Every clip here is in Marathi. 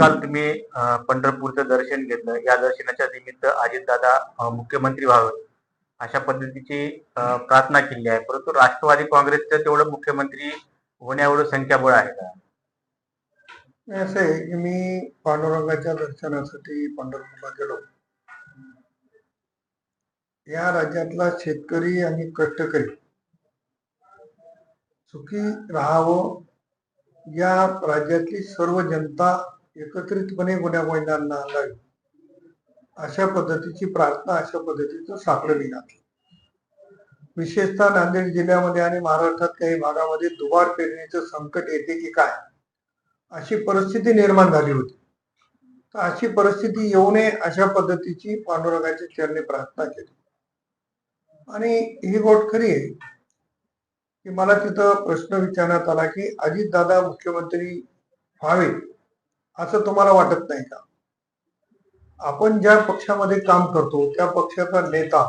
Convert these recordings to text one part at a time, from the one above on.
काल तुम्ही पंढरपूरचं दर्शन घेतलं. या दर्शनाच्या निमित्त अजितदादा मुख्यमंत्री व्हावे अशा पद्धतीची प्रार्थना केली आहे. परंतु राष्ट्रवादी काँग्रेसचं तेवढं मुख्यमंत्री होण्याएवढं संख्याबळ आहे का? असं आहे की मी पांडुरंगाच्या दर्शनासाठी पंढरपूरला गेलो. या राज्यातला शेतकरी आणि कष्टकरी सुखी राहावं या राज्यातली सर्व जनता एकत्रितपणे गुन्ह्या गोविंदांना लावी अशा पद्धतीची प्रार्थना अशा पद्धतीचं साकडं घातली. विशेषतः नांदेड जिल्ह्यामध्ये आणि महाराष्ट्रात काही भागामध्ये दुबार पेरणीचं संकट येते की काय? अशी परिस्थिती निर्माण झाली होती. तर अशी परिस्थिती येऊ नये अशा पद्धतीची पांडुरंगाच्या चरणी प्रार्थना केली. आणि ही गोष्ट खरी आहे की मला तिथं प्रश्न विचारण्यात आला की अजितदादा मुख्यमंत्री व्हावे असं तुम्हाला वाटत नाही का? आपण ज्या पक्षामध्ये काम करतो त्या पक्षाचा नेता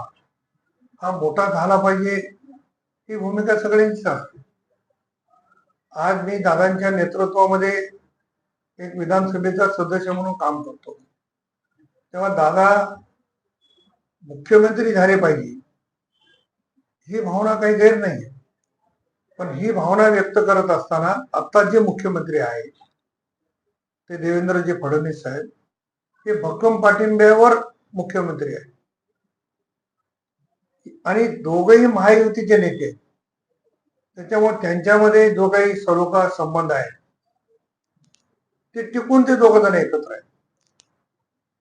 हा मोठा झाला पाहिजे ही भूमिका सगळ्यांचीच असते. आज मी दादांच्या नेतृत्वामध्ये एक विधानसभेचा सदस्य म्हणून काम करतो. तेव्हा दादा मुख्यमंत्री झाले पाहिजे. ही भावना काही गैर नाही पण ही भावना व्यक्त करत असताना आता जे मुख्यमंत्री आहेत ते देवेंद्रजी फडणवीस साहेब हे भक्कम पाठिंब्यावर मुख्यमंत्री आहेत. आणि दोघही महायुतीचे नेते आहेत. त्याच्यामुळे त्यांच्यामध्ये जो काही सलोखा संबंध आहे ते टिकून ते दोघ जण एकत्र आहेत.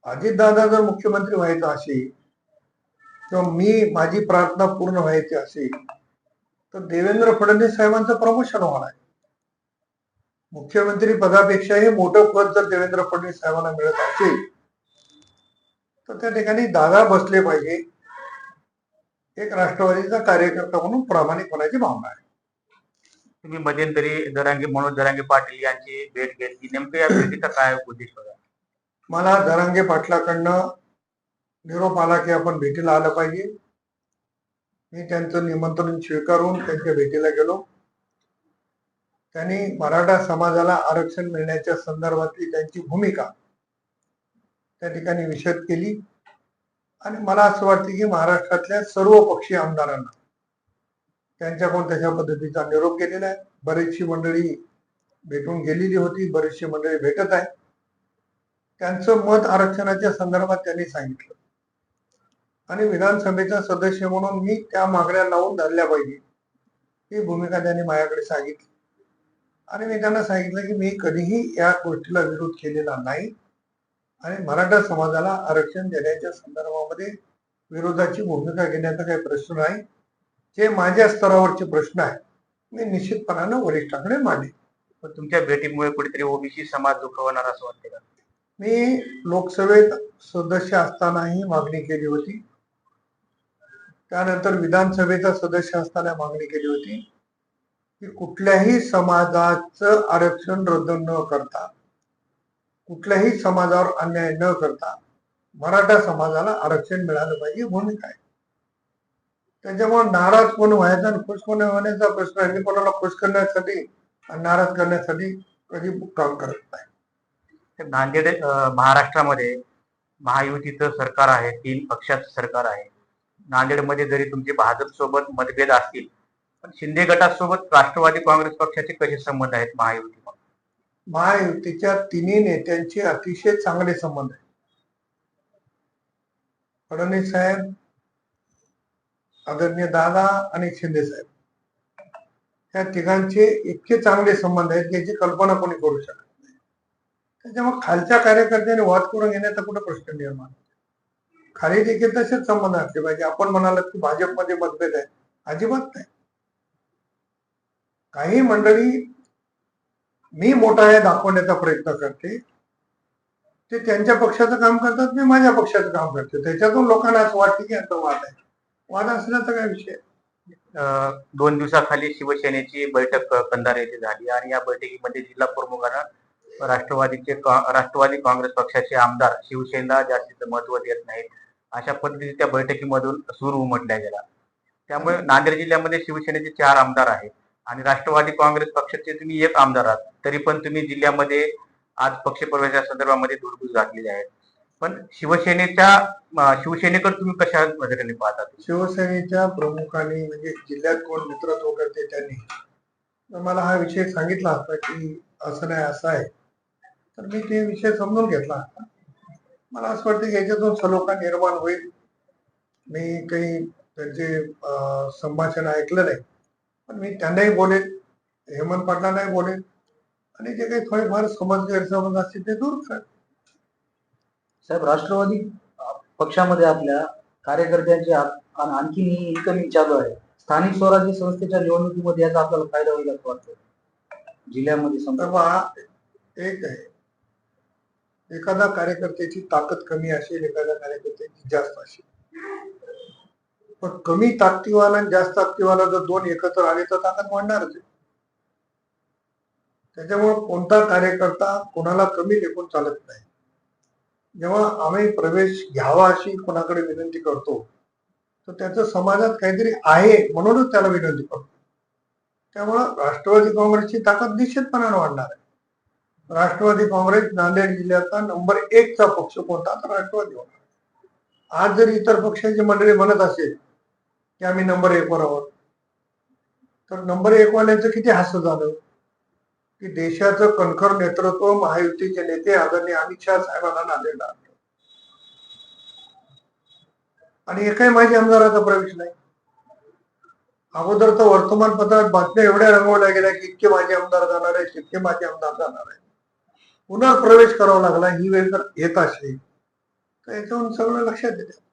अजितदादा जर मुख्यमंत्री व्हायचं असेल किंवा मी माझी प्रार्थना पूर्ण व्हायची असेल तर देवेंद्र फडणवीस साहेबांचं प्रमोशन होणार आहे. मुख्यमंत्री पदापेक्षाही मोठं पद जर देवेंद्र फडणवीस साहेबांना मिळत असेल तर त्या ठिकाणी दादा बसले पाहिजे. एक राष्ट्रवादीचा कार्यकर्ता म्हणून प्रामाणिकपणाची भावना आहे. तुम्ही मध्यंतरी दरांगे मनोज दरांगे पाटील यांची भेट घेतली नेमकं या भेटीचा काय उद्देश होता? मला दरांगे पाटलाकडनं निरोप आला की आपण भेटीला आलं पाहिजे. मी त्यांचं निमंत्रण स्वीकारून त्यांच्या भेटीला गेलो. त्यांनी मराठा समाजाला आरक्षण मिळण्याच्या संदर्भातली त्यांची भूमिका त्या ठिकाणी विशद केली. आणि मला असं वाटतं की महाराष्ट्रातल्या सर्व पक्षीय आमदारांना त्यांच्याकडून तशा पद्धतीचा निरोप केलेला आहे. बरीचशी मंडळी भेटून गेलेली होती बरीचशी मंडळी भेटत आहे त्यांचं मत आरक्षणाच्या संदर्भात त्यांनी सांगितलं. आणि विधानसभेचा सदस्य म्हणून मी त्या मागण्या लावून धरल्या पाहिजे. ही भूमिका त्यांनी माझ्याकडे सांगितली. आणि मी त्यांना सांगितलं की मी कधीही या गोष्टीला विरोध केलेला नाही. आणि मराठा समाजाला आरक्षण देण्याच्या संदर्भामध्ये विरोधाची भूमिका घेण्याचा काही प्रश्न नाही. जे माझ्या स्तरावरचे प्रश्न आहेत मी निश्चितपणानं वरिष्ठाकडे मांडेन. पण तुमच्या भेटीमुळे कुठेतरी ओबीसी समाज दुखवणार असं वाटते का? मी लोकसभेत सदस्य असतानाही मागणी केली होती. त्यानंतर विधानसभेचा सदस्य असताना मागणी केली होती. की कुठल्याही समाजाचं आरक्षण रद्द न करता कुठल्याही समाजावर अन्याय न करता मराठा समाजाला आरक्षण मिळालं पाहिजे भूमिका आहे त्याच्यामुळे नाराज कोण व्हायचा आणि खुश कोण होण्याचा प्रश्न आहे मी कोणाला खुश करण्यासाठी आणि नाराज करण्यासाठी कधी काम करत नाही. तर नांदेड महाराष्ट्रामध्ये महायुतीचं सरकार आहे तीन पक्षाचं सरकार आहे. नांदेडमध्ये जरी तुमचे भाजप सोबत मतभेद असतील पण शिंदे गटासोबत राष्ट्रवादी काँग्रेस पक्षाचे कसे संबंध आहेत महायुती महायुतीच्या तिन्ही नेत्यांचे अतिशय चांगले संबंध आहेत. फडणवीस साहेब आदरणीय दादा आणि शिंदे साहेब. या तिघांचे इतके चांगले संबंध आहेत ज्याची कल्पना कोणी करू शकत नाही. त्याच्यामुळे खालच्या कार्यकर्त्यांनी वाद करून घेण्याचा कुठं प्रश्न निर्माण खाली देखील तसेच संबंध असले पाहिजे. आपण म्हणालात की भाजपमध्ये मतभेद आहे अजिबात नाही. काही मंडळी मी मोठा आहे दाखवण्याचा प्रयत्न करते. ते त्यांच्या पक्षाचं काम करतात मी माझ्या पक्षाचं काम करते. त्याच्यातून लोकांना असं वाटते की यांचा वाद आहे. वाद असण्याचा काय विषय? दोन दिवसाखाली शिवसेनेची बैठक कंधार येथे झाली आणि या बैठकीमध्ये जिल्हा प्रमुखांना राष्ट्रवादीचे राष्ट्रवादी काँग्रेस पक्षाचे आमदार शिवसेनेला जास्तीचं महत्त्व देत नाहीत. अशा पद्धतीने त्या बैठकीमधून सूर उमटल्या गेला. त्यामुळे नांदेड जिल्ह्यामध्ये शिवसेनेचे चार आमदार आहेत. आणि राष्ट्रवादी काँग्रेस पक्षाचे तुम्ही एक आमदार आहात तरी पण तुम्ही जिल्ह्यामध्ये आज पक्षप्रवेशा संदर्भामध्ये धुडगूस घातलेली आहे पण शिवसेनेच्या शिवसेनेकडे तुम्ही कशा नजरेने पाहता? शिवसेनेच्या प्रमुखांनी म्हणजे जिल्ह्यात कोण नेतृत्व करते त्यांनी? तर मला हा विषय सांगितला असता की असं नाही असं आहे. तर मी ते विषय समजून घेतला. मला असं वाटतं की याच्यातून सलोखा निर्माण होईल. मी काही त्यांचे संभाषण ऐकलं नाही. पण मी त्यांनाही बोलेन हेमंत पाटलांनाही बोलेन. आणि जे काही थोडेफार समज गैरसमज असतील ते दूर कर. साहेब राष्ट्रवादी पक्षामध्ये आपल्या कार्यकर्त्यांची आणखी इन्कमिंग चालू आहे. स्थानिक स्वराज्य संस्थेच्या निवडणुकीमध्ये याचा आपल्याला फायदा होईल असं वाटतं जिल्ह्यामध्ये पहा एक आहे. एखादा कार्यकर्त्याची ताकद कमी असेल एखाद्या कार्यकर्त्याची जास्त असेल. पण कमी ताकदीवाला आणि जास्त ताकदीवाला जर दोन एकत्र आले तर ताकद वाढणारच आहे. त्याच्यामुळे कोणता कार्यकर्ता कोणाला कमी लेखून चालत नाही. जेव्हा आम्ही प्रवेश घ्यावा अशी कोणाकडे विनंती करतो तर त्याचं समाजात काहीतरी आहे म्हणूनच त्याला विनंती करतो. त्यामुळं राष्ट्रवादी काँग्रेसची ताकद निश्चितपणाने वाढणार आहे. राष्ट्रवादी काँग्रेस नांदेड जिल्ह्याचा नंबर एकचा पक्ष कोणता तर राष्ट्रवादी होणार. आज जर इतर पक्षाची मंडळी म्हणत असेल की आम्ही नंबर एक वर आहोत. तर नंबर एकवाल्यांचं किती हास्य झालं? की देशाचं कणखर नेतृत्व महायुतीचे नेते आदरणीय अमित शहा साहेबांना नांदेडला आणलं. आणि एकाही माजी आमदाराचा प्रवेश नाही? अगोदर तर वर्तमानपत्रात बातम्या एवढ्या रंगवल्या गेल्या की इतके माझे आमदार जाणार आहे तितके माझे आमदार जाणार आहे पुन्हा प्रवेश करावा लागला ही वेळ जर येत असेल. तर याच्यावरून सगळं लक्षात येते.